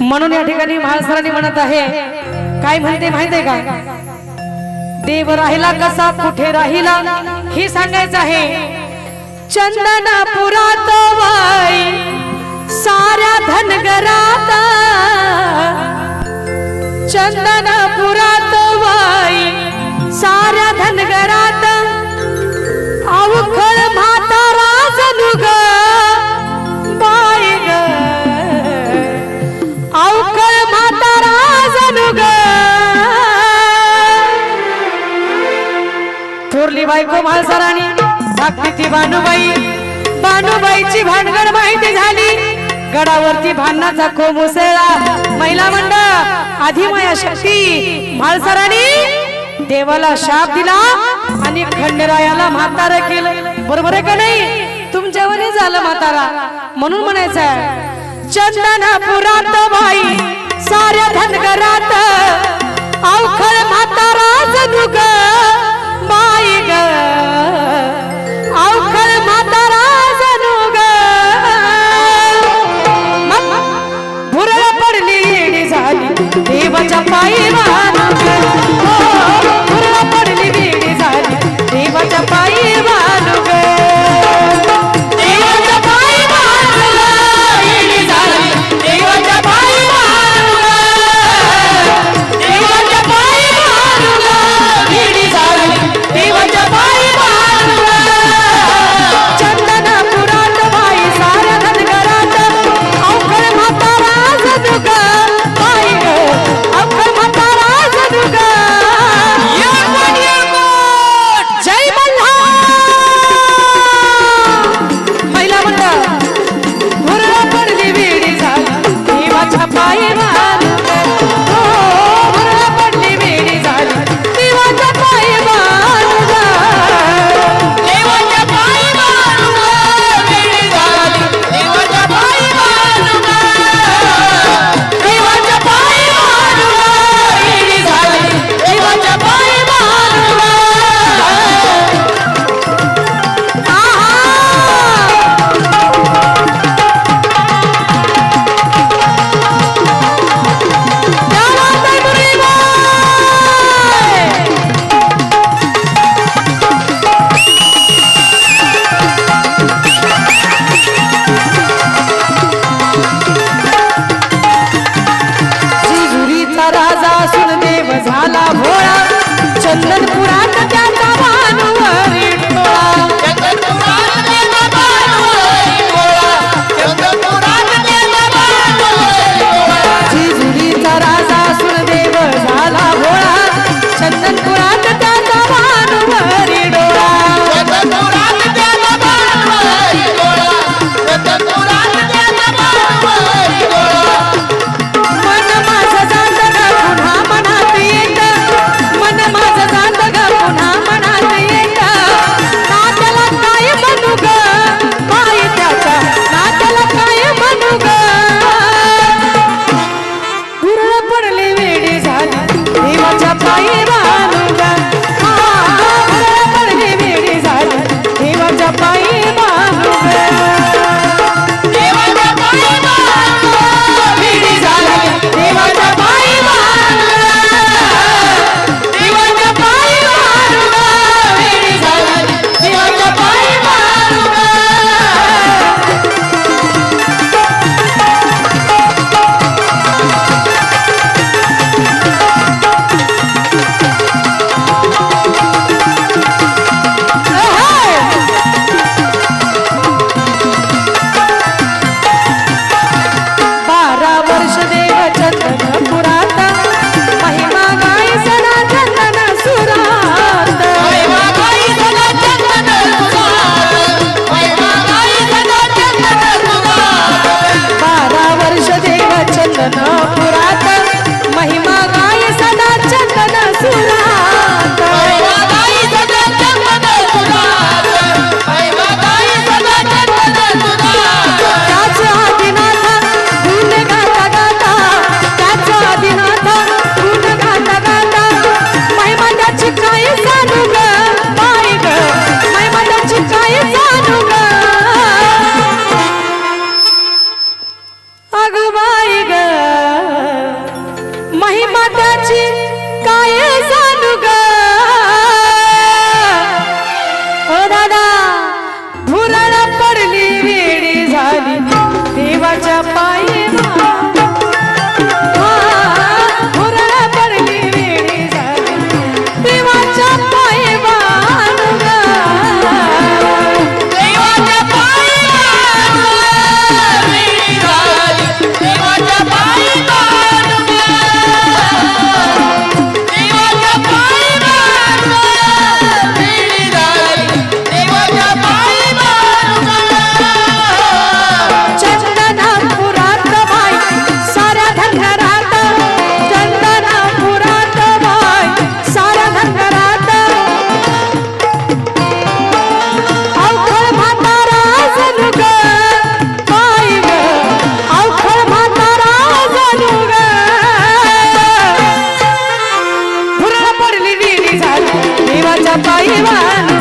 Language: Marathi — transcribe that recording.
म्हणून या ठिकाणी महाराजांनी म्हणत आहे काय म्हणते माहितीये का? देव राहिला कसा कुठे राहिला हे सांगायचं आहे. चंदनापुरात थोरली बायको माळसराणी धाकटी भानुबाई. भानुबाईची भानगड माहिती झाली. गडावरती भांडणाचा खो मुसळला महिला मंडळ आधी माया शक्ती. म्हाळसराणी देवाला शाप दिला आणि खंडेरायाला म्हातारा केलं. बरोबर आहे का नाही? तुमच्यावरही झालं म्हातारा. म्हणून म्हणायचं चंदनापुरात बाई I. Bye. महिमा त्याची काय பாயிவான்